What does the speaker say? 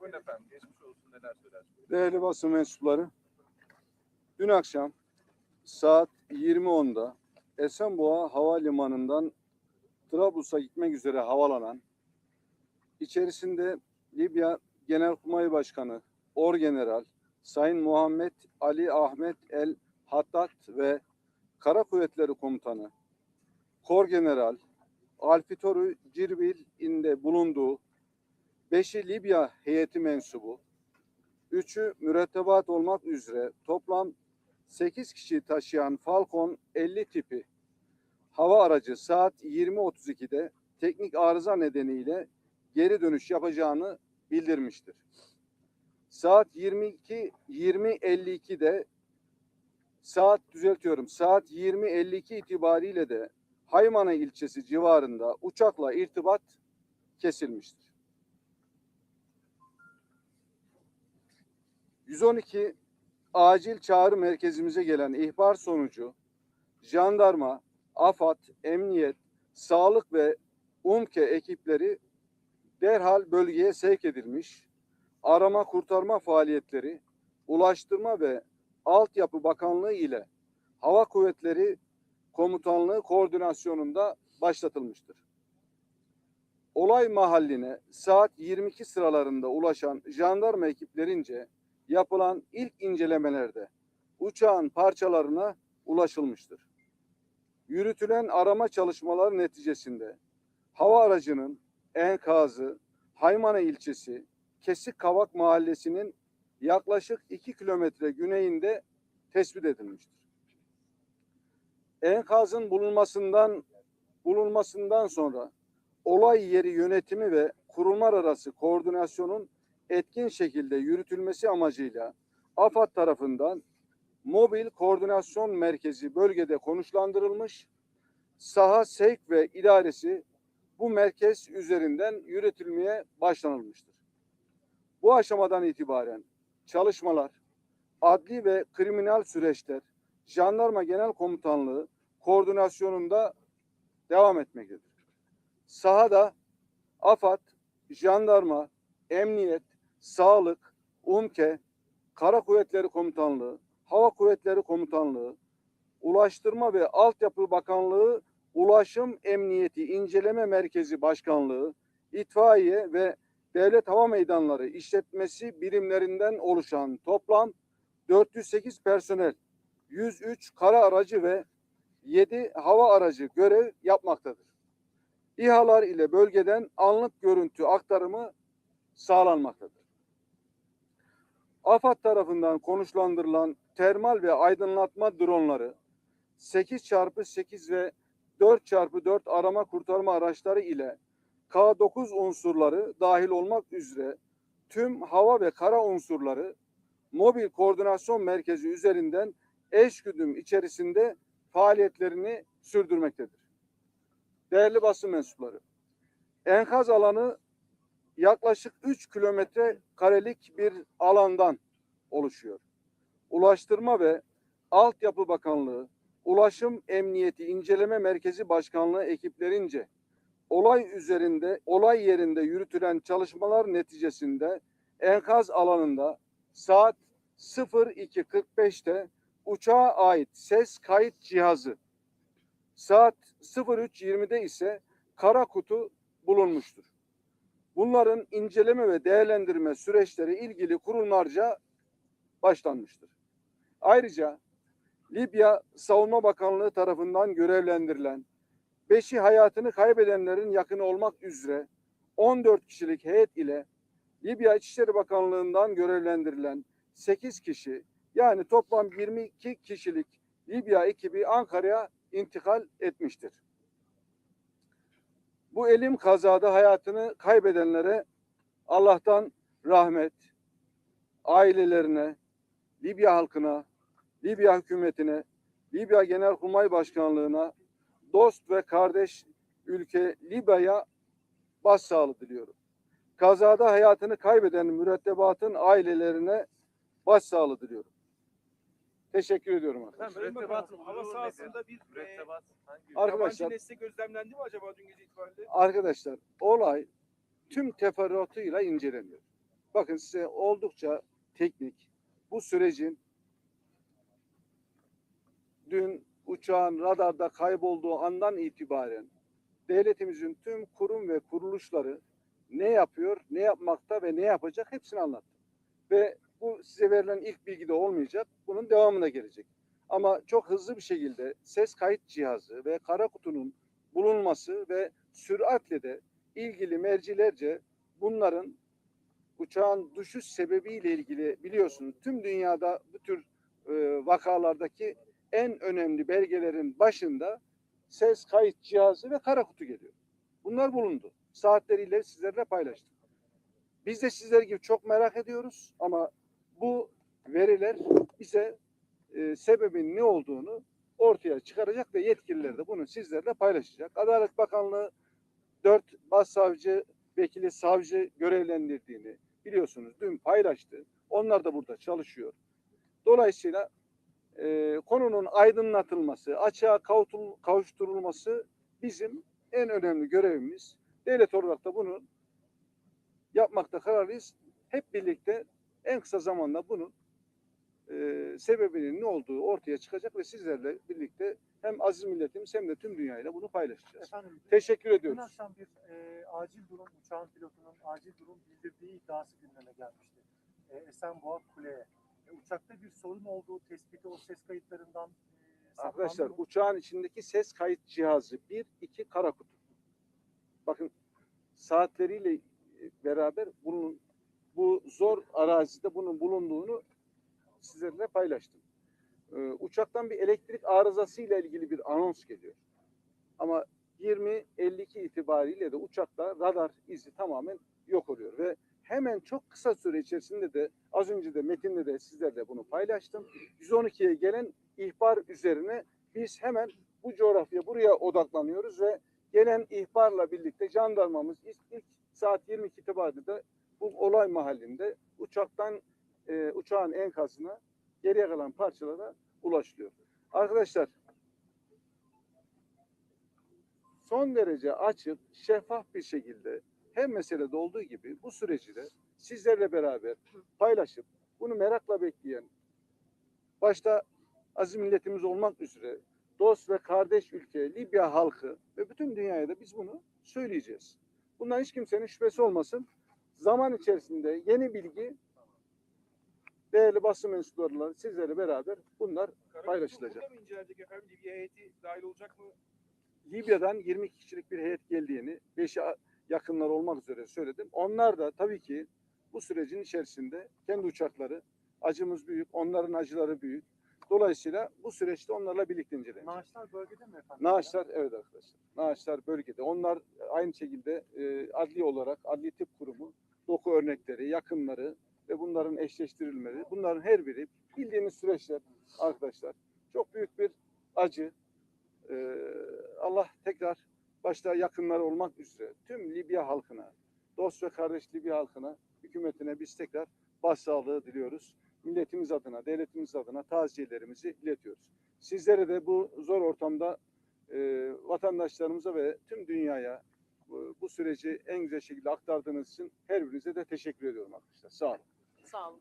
Buyurun efendim. Geçmiş olsun. Neler söylersiniz? Değerli basın mensupları, dün akşam saat 20.10'da Esenboğa Havalimanı'ndan Trablus'a gitmek üzere havalanan, içerisinde Libya Genelkurmay Başkanı, Orgeneral Sayın Muhammed Ali Ahmet El Hattat ve Kara Kuvvetleri Komutanı, Korgeneral Alfitoru Cirbil'inde bulunduğu 5'i Libya heyeti mensubu, Üçü mürettebat olmak üzere toplam 8 kişi taşıyan Falcon 50 tipi hava aracı saat 20.32'de teknik arıza nedeniyle geri dönüş yapacağını bildirmiştir. Saat 22 20.52'de saat düzeltiyorum saat 20.52 itibariyle de Haymana ilçesi civarında uçakla irtibat kesilmiştir. 112 acil çağrı merkezimize gelen ihbar sonucu jandarma, AFAD, emniyet, sağlık ve UMKE ekipleri derhal bölgeye sevk edilmiş. Arama kurtarma faaliyetleri Ulaştırma ve Altyapı Bakanlığı ile Hava Kuvvetleri Komutanlığı koordinasyonunda başlatılmıştır. Olay mahalline saat 22 sıralarında ulaşan jandarma ekiplerince yapılan ilk incelemelerde uçağın parçalarına ulaşılmıştır. Yürütülen arama çalışmaları neticesinde hava aracının enkazı Haymana ilçesi Kesik Kavak mahallesinin yaklaşık 2 kilometre güneyinde tespit edilmiştir. Enkazın bulunmasından bulunmasından sonra olay yeri yönetimi ve kurumlar arası koordinasyonun etkin şekilde yürütülmesi amacıyla AFAD tarafından mobil koordinasyon merkezi bölgede konuşlandırılmış, saha sevk ve idaresi bu merkez üzerinden yürütülmeye başlanılmıştır. Bu aşamadan itibaren çalışmalar, adli ve kriminal süreçler, Jandarma Genel Komutanlığı koordinasyonunda devam etmektedir. Sahada AFAD, jandarma, emniyet, sağlık, UMKE, Kara Kuvvetleri Komutanlığı, Hava Kuvvetleri Komutanlığı, Ulaştırma ve Altyapı Bakanlığı, Ulaşım Emniyeti İnceleme Merkezi Başkanlığı, İtfaiye ve Devlet Hava Meydanları işletmesi birimlerinden oluşan toplam 408 personel, 103 kara aracı ve 7 hava aracı görev yapmaktadır. İHA'lar ile bölgeden anlık görüntü aktarımı sağlanmaktadır. AFAD tarafından konuşlandırılan termal ve aydınlatma dronları 8x8 ve 4x4 arama kurtarma araçları ile K9 unsurları dahil olmak üzere tüm hava ve kara unsurları mobil koordinasyon merkezi üzerinden eşgüdüm içerisinde faaliyetlerini sürdürmektedir. Değerli basın mensupları, enkaz alanı yaklaşık 3 kilometre karelik bir alandan oluşuyor. Ulaştırma ve Altyapı Bakanlığı, Ulaşım Emniyeti İnceleme Merkezi Başkanlığı ekiplerince olay üzerinde, olay yerinde yürütülen çalışmalar neticesinde enkaz alanında saat 02.45'te uçağa ait ses kayıt cihazı, saat 03.20'de ise kara kutu bulunmuştur. Bunların inceleme ve değerlendirme süreçleri ilgili kurumlarca başlanmıştır. Ayrıca Libya Savunma Bakanlığı tarafından görevlendirilen, beşi hayatını kaybedenlerin yakını olmak üzere 14 kişilik heyet ile Libya İçişleri Bakanlığı'ndan görevlendirilen 8 kişi yani toplam 22 kişilik Libya ekibi Ankara'ya intikal etmiştir. Bu elim kazada hayatını kaybedenlere Allah'tan rahmet, ailelerine, Libya halkına, Libya hükümetine, Libya Genelkurmay Başkanlığı'na, dost ve kardeş ülke Libya'ya başsağlığı diliyorum. Kazada hayatını kaybeden mürettebatın ailelerine başsağlığı diliyorum. Teşekkür ediyorum arkadaşlar. Bakanım, hava sahasında bir, e, Mürettebat hangi? Arkadaşlar- Yabancı destek gözlemlendi mi acaba dün gece itibariyle? Arkadaşlar olay tüm teferruatıyla inceleniyor. Bakın size oldukça teknik bu sürecin dün uçağın radarda kaybolduğu andan itibaren devletimizin tüm kurum ve kuruluşları ne yapıyor, ne yapmakta ve ne yapacak hepsini anlattı. Ve bu size verilen ilk bilgi de olmayacak. Bunun devamına gelecek. Ama çok hızlı bir şekilde ses kayıt cihazı ve kara kutunun bulunması ve süratle de ilgili mercilerce bunların uçağın düşüş sebebiyle ilgili biliyorsunuz tüm dünyada bu tür e, vakalardaki en önemli belgelerin başında ses kayıt cihazı ve kara kutu geliyor. Bunlar bulundu. Saatleriyle sizlerle paylaştık. Biz de sizler gibi çok merak ediyoruz ama bu veriler bize e, sebebin ne olduğunu ortaya çıkaracak ve yetkililer de bunu sizlerle paylaşacak. Adalet Bakanlığı dört başsavcı, vekili, savcı görevlendirdiğini biliyorsunuz dün paylaştı. Onlar da burada çalışıyor. Dolayısıyla e, konunun aydınlatılması, açığa kavuşturulması bizim en önemli görevimiz. Devlet olarak da bunu yapmakta kararlıyız. Hep birlikte en kısa zamanda bunun e, sebebinin ne olduğu ortaya çıkacak ve sizlerle birlikte hem aziz milletimiz hem de tüm dünyayla bunu paylaşacağız. Efendim, Teşekkür dün ediyoruz. akşam bir e, acil durum, uçağın pilotunun acil durum bildirdiği iddiası gündeme gelmişti. E, Esenboğa Kule'ye. E, uçakta bir sorun olduğu tespiti o ses kayıtlarından e, Arkadaşlar mı? uçağın içindeki ses kayıt cihazı bir, iki kara kutu. Bakın saatleriyle beraber bunun bu zor arazide bunun bulunduğunu sizlerle paylaştım. Ee, uçaktan bir elektrik arızası ile ilgili bir anons geliyor. Ama 20.52 itibariyle de uçakta radar izi tamamen yok oluyor ve hemen çok kısa süre içerisinde de az önce de metinde de sizlerle bunu paylaştım. 112'ye gelen ihbar üzerine biz hemen bu coğrafya buraya odaklanıyoruz ve gelen ihbarla birlikte jandarmamız ilk, ilk saat 22 itibariyle de bu olay mahallinde uçaktan e, uçağın enkazına geriye kalan parçalara ulaşılıyor. Arkadaşlar son derece açık, şeffaf bir şekilde hem meselede olduğu gibi bu süreci de sizlerle beraber paylaşıp bunu merakla bekleyen başta aziz milletimiz olmak üzere dost ve kardeş ülke Libya halkı ve bütün dünyaya da biz bunu söyleyeceğiz. Bundan hiç kimsenin şüphesi olmasın. Zaman içerisinde yeni bilgi değerli basın mensuplarıyla sizlerle beraber bunlar paylaşılacak. Burada mı incelenecek efendim? Libya heyeti dahil olacak mı? Libya'dan 20 kişilik bir heyet geldiğini, 5'i yakınlar olmak üzere söyledim. Onlar da tabii ki bu sürecin içerisinde kendi uçakları, acımız büyük, onların acıları büyük. Dolayısıyla bu süreçte onlarla birlikte incelenecek. Naaşlar bölgede mi efendim? Naaşlar evet arkadaşlar. Naaşlar bölgede. Onlar aynı şekilde e, adli olarak adli tıp kurumu doku örnekleri, yakınları ve bunların eşleştirilmeleri. Bunların her biri bildiğiniz süreçler arkadaşlar. Çok büyük bir acı. E, Allah tekrar başta yakınları olmak üzere tüm Libya halkına, dost ve kardeş Libya halkına, hükümetine biz tekrar başsağlığı diliyoruz. Milletimiz adına, devletimiz adına taziyelerimizi iletiyoruz. Sizlere de bu zor ortamda e, vatandaşlarımıza ve tüm dünyaya bu, bu süreci en güzel şekilde aktardığınız için her birinize de teşekkür ediyorum arkadaşlar. Sağ olun. Sağ olun.